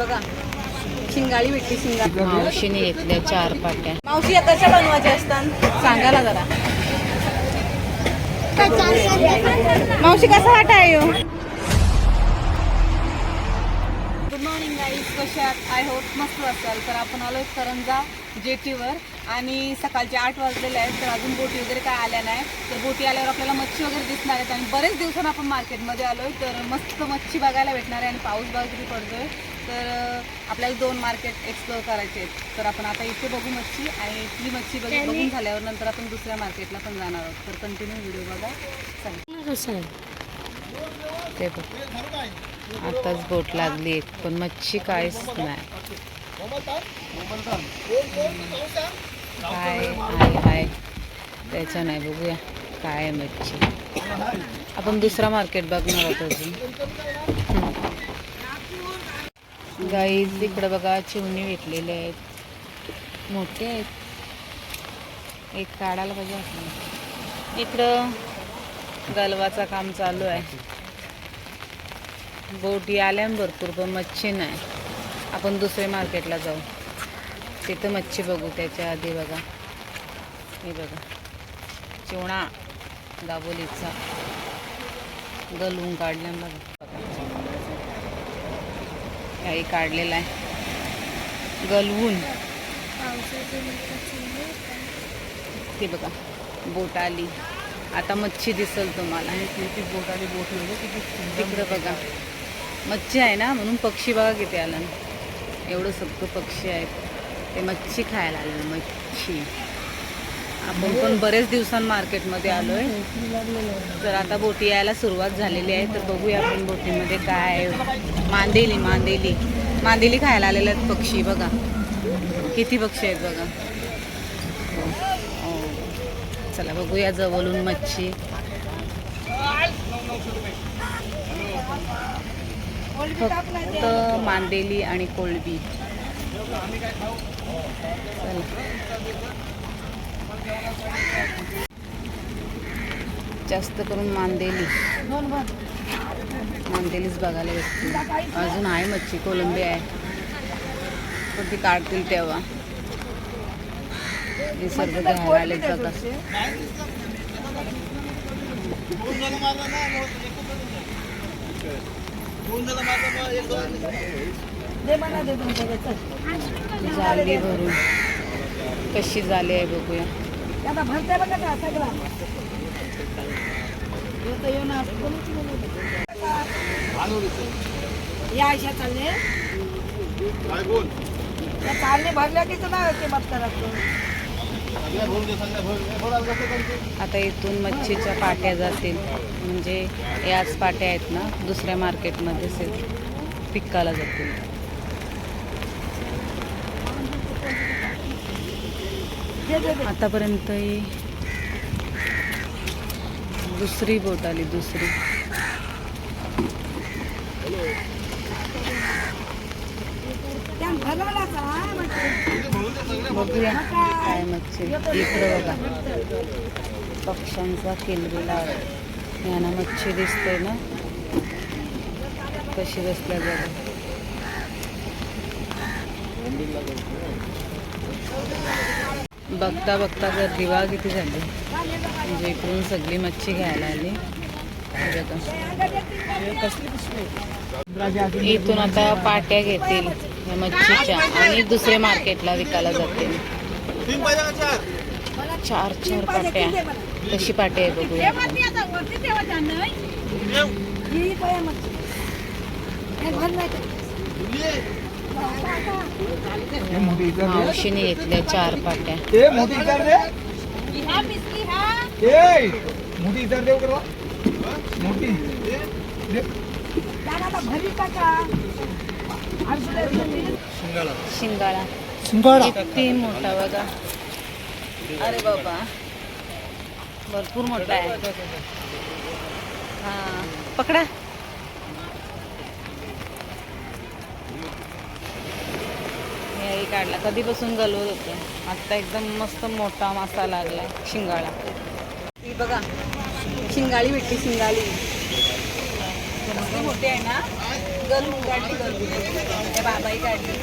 बघा. शिंगाळी भेटली शिंगाळी. मावशीने घेतल्या चार पाट्या. मावशी या कशा बनवायच्या असतात. सांगा ना जरा. मावशी कसा वाटा आहे? गुड मॉर्निंग गाईज कशात आय होप मस्त असाल. तर आपण आलोय करंजा जेटीवर. आणि सकाळचे आठ वाजलेले आहेत तर अजून बोटी वगैरे काय आल्या नाही. तर बोटी आल्यावर आपल्याला मच्छी वगैरे दिसणार आहेत. आणि बरेच दिवसांनी आपण मार्केटमध्ये आलोय तर मस्त मच्छी बघायला भेटणार आहे आणि पाऊस बघा किती पडतोय. तर आपल्याला दोन मार्केट एक्सप्लोअर करायचे आहेत. तर आपण आता इथे बघू मच्छी आणि इथली मच्छी बघ बघून झाल्यावर नंतर आपण दुसऱ्या मार्केटला पण जाणार आहोत. तर कंटिन्यू व्हिडिओ बघा. चालेल ते बघ. आताच बोट लागली एक पण मच्छी काहीच नाही. काय आहे आहे त्याच्या नाही बघूया. काय मच्छी. आपण दुसरा मार्केट बघणार आहोत अजून. गाई तिकडं बघा चिमणी भेटलेले आहेत. मोठे आहेत. एक काढायला पाहिजे आपण. इकडं गलवाचं काम चालू आहे. बोटी आल्या भरपूर पण मच्छी नाही. आपण दुसरे मार्केटला जाऊ. तिथं मच्छी बघू त्याच्या आधी बघा. हे बघा. चिवणा दाबोलीचा. गलवून काढल्या बघा. काही काढलेला आहे. गलवून. ते बघा बोट आली. आता मच्छी दिसल तुम्हाला. बोट आली बोट तिकडं बघा. मच्छी आहे ना म्हणून पक्षी बघा किती आला. ना एवढं सगळं पक्षी आहेत. ते मच्छी खायला आले मच्छी. आपण पण बरेच दिवसां मार्केटमध्ये आलोय. तर आता बोटी यायला सुरुवात झालेली आहे. तर बघूया आपण बोटीमध्ये काय मांदेली मांदेली. मांदेली खायला आलेले आहेत पक्षी बघा. किती पक्षी आहेत बघा. हो. चला बघूया जवळून मच्छी. फक्त मांदेली आणि कोळबी. चला. जास्त करून मांदेली. मांदेलीच बघायला भेटते अजून आहे मच्छी कोलंबी आहे. पण ती काढतील तेव्हा. निसर्ग घ्यायला आले बघा. जाली भरून. कशी झाली आहे बघूया. या अशा चालले. चालणे भरल्या की ना ते आता इथून मच्छीच्या पाट्या जातील. म्हणजे याच पाट्या आहेत ना दुसऱ्या मार्केटमध्ये सेल पिक्काला जातील. आतापर्यंत दुसरी बोट आली दुसरी. बघूया काय मच्छी. इकडं बघा. पक्ष्यांचा किलबिला यांना मच्छी दिसते ना? कशी बसल्या बघा. बघता बघता गर्दी वा किती झाली? म्हणजे इकडून सगळी मच्छी घ्यायला आली. इथून आता पाट्या घेतील या मच्छीच्या आणि दुसऱ्या मार्केटला विकायला जातील. चार चार पाट्या. कशी पाट्या आहे बघूया. आपण. मावशीने घेतल्या चार पाट्या. ए मोठी इतर दे. ए मोठी. शिंगाळा. शिंगाडा किती मोठा बघा. अरे बाबा. भरपूर मोठा आहे. हा. पकडा. हेही काढला. कधीपासून गलवत होते आता एकदम मस्त मोठा मासा लागला शिंगाळा. ही बघा शिंगाळी भेटली शिंगाळी. मोठी आहे ना? गलून काढली गलून. त्या बाबाई काढली.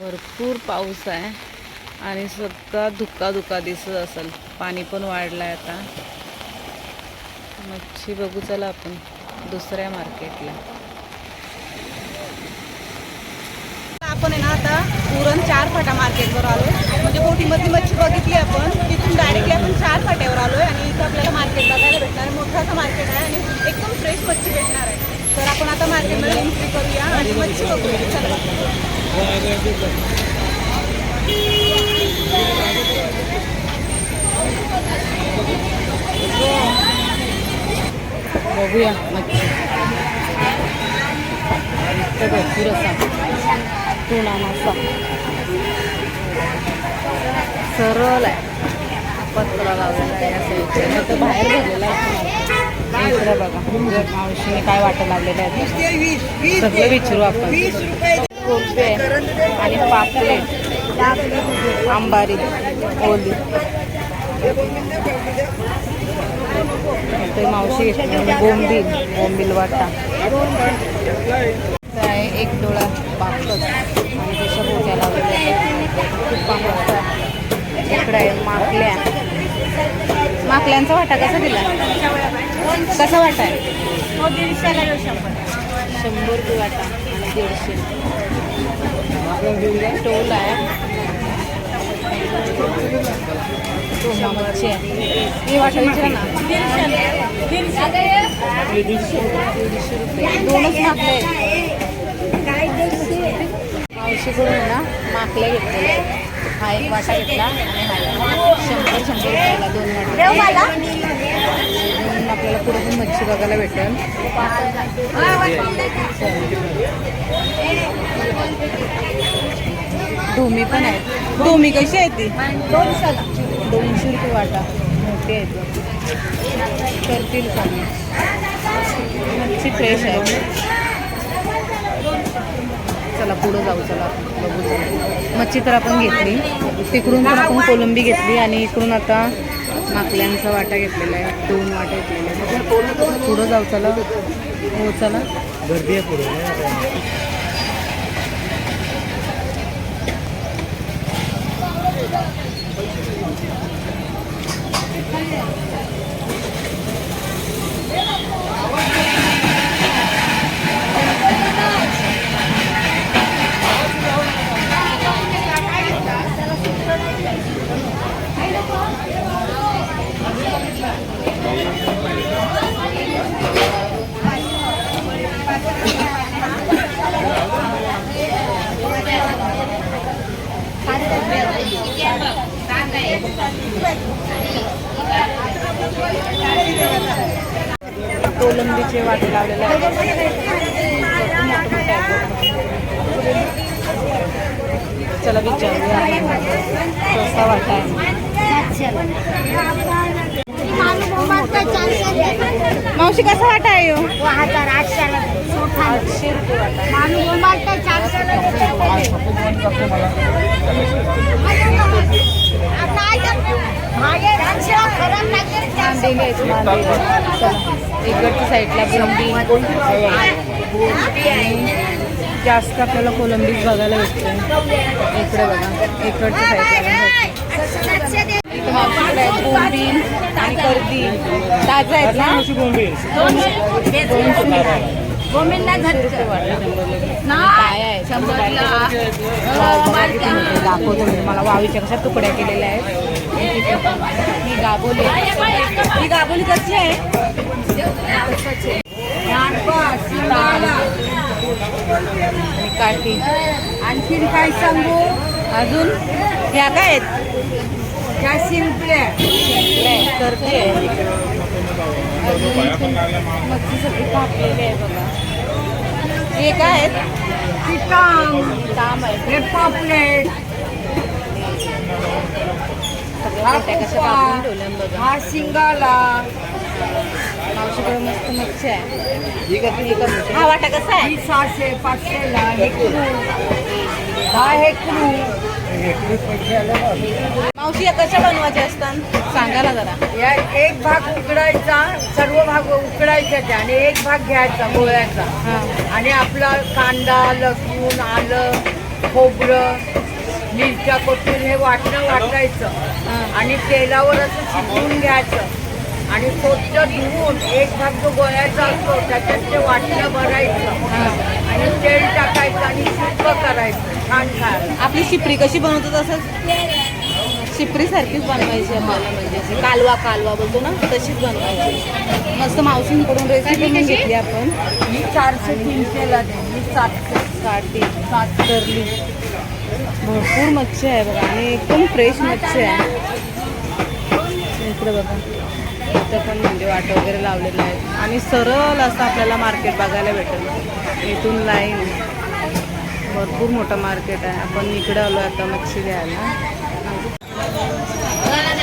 भरपूर पाऊस आहे आणि सगळा धुका धुका दिसत असेल. पाणी पण वाढलं आहे आता. मच्छी बघू चला आपण दुसऱ्या मार्केटला आपण आहे ना आता उरण चार फाटा मार्केटवर आलोय. म्हणजे बोटीमधली मच्छी बघितली आपण तिथून डायरेक्टली आपण चार फाट्यावर आलोय आणि इथं आपल्याला मार्केट बघायला भेटणार आहे. मोठं असं मार्केट आहे आणि एकदम फ्रेश मच्छी भेटणार आहे. तर आपण आता मार्केटमध्ये एंट्री करूया आणि मच्छी बघूया. चला. बघूया. मच्छी. भरपूर टुना मासा सरळ आहे. पत्रा लावलेला आहे असं तर बाहेर भरलेला आहे. बघा. मावशीने काय वाटा लागलेलं आहे. सगळं विचारू आपण. कोपे आणि पापलेट आंबारी ओली. ते मावशी बोंबील बोंबील वाटा. एक डोळा बापच आणि त्याच्या बोट्या लावलेल्या आहे. इकडं आहे माकल्या. माकल्यांचा वाटा कसा दिला? कसा वाटा? आहे शंभर रुपये वाटा आणि दीडशे. टोल आहे. टोमा मच्छी आहे ही वाटा विचारा ना. दीडशे. रुपये. दोनच माकले मावशीकडून ना माकल्या घेतलेल्या आहेत. हा एक वाटा घेतला आणि हा एक. शंभर शंभर रुपयाला दोन वाटा. म्हणून आपल्याला पुढे पण मच्छी बघायला भेटेल. धोमी पण आहे. धोमी कशी आहे ती? दोनशे रुपये वाटा. मोठी आहे ती. करतील कमी मच्छी फ्रेश आहे. चला पुढं जाऊ चला बघू चला. मच्छी तर आपण घेतली. तिकडून पण आपण कोलंबी घेतली आणि इकडून आता माकल्यांचा वाटा घेतलेला आहे. दोन वाटा घेतलेले आहेत. पुढं जाऊ चला. हो चला. गर्दी आहे पुढे कोलंबीचे वाटे लावलेले आहेत. चला विचारूया. कसा वाटा आहे? मावशी कसा वाटा आहे हो? आठशे आठशे रुपये कांदे घ्यायचे कांदे इकडच्या साईडला कोलंबी जास्त आपल्याला कोलंबीज बघायला भेटते इकडे बघा इकडच्या साईडला आहे बोंबील आणि कर्दी ताजा आहेत ना दोनशे आहे दाखवतो मला वावीच्या कशा तुकड्या केलेल्या आहेत. ही गाबोली. ही गाबोली कशी आहे? काठी. आणखीन काय सांगू? अजून? ह्या काय आहेत? चारशे रुपये करते. अजून मच्छी सगळी कापलेली आहे बघा. हे काय आहे हे पापलेट. हा शिंगाला. मावशीकडे मस्त मच्छी आहे. हा वाटा कसा आहे? सहाशे पाचशेला हेकरू हा हेकरू मावशी या कशा बनवायच्या असतात? सांगा ना जरा. या एक भाग उकडायचा सर्व भाग उकडायचे ते आणि एक भाग घ्यायचा गोळ्याचा. हां. आणि आपला कांदा लसूण आलं खोबरं मिरच्या कोथिंबीर हे वाटणं वाटायचं. आणि तेलावर असं शिजवून घ्यायचं. आणि स्वच्छ धुवून एक भाग जो गोळ्याचा असतो त्याच्यात ते वाटणं भरायचं. आणि तेल टाकायचं आणि सुक्क करायचं छान छान आपली शिपरी कशी बनवतो तसंच? शिपरी सारखीच बनवायची आपल्याला म्हणजे अशी कालवा कालवा बोलतो ना तशीच बनवायची मस्त मावशींकडून रेसिपी पण घेतली आपण. मी चारशे तीनशेला दे मी सातशे साठी सात करली. भरपूर मच्छी आहे बघा आणि एकदम फ्रेश मच्छी आहे. इकडे बघा. इथं पण म्हणजे वाट वगैरे लावलेलं आहे. आणि सरळ असं आपल्याला मार्केट बघायला भेटेल. इथून लाईन भरपूर मोठं मार्केट आहे. आपण इकडे आलो आता मच्छी घ्यायला.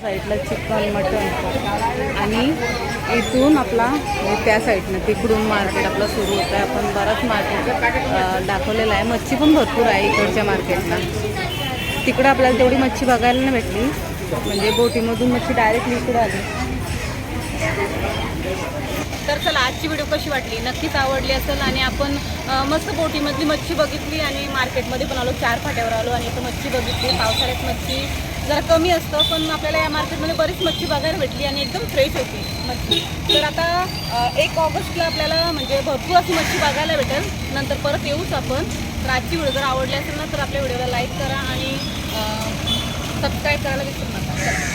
साईडला चिकन मटन. आणि इथून आपला त्या साईडनं तिकडून मार्केट आपलं सुरू होतं आहे आपण बराच मार्केट दाखवलेलं आहे. मच्छी पण भरपूर आहे इकडच्या मार्केटला. तिकडं आपल्याला तेवढी मच्छी बघायला नाही भेटली. म्हणजे बोटीमधून मच्छी डायरेक्टली इकडं आली. तर चला आजची व्हिडिओ कशी वाटली? नक्कीच आवडली असेल आणि आपण मस्त बोटीमधली मच्छी बघितली आणि मार्केटमध्ये पण आलो चार फाट्यावर आलो आणि इथं मच्छी बघितली. पावसाळ्यात मच्छी जरा कमी असतं पण आपल्याला या मार्केटमध्ये बरीच मच्छी बघायला भेटली आणि एकदम फ्रेश होती मच्छी. तर आता एक ऑगस्टला आपल्याला म्हणजे भरपूर अशी मच्छी बघायला भेटेल. नंतर परत येऊच आपण. तर आजची व्हिडिओ जर आवडली असेल ना तर आपल्या व्हिडिओला लाईक करा आणि सबस्क्राईब करायला विसरू नका.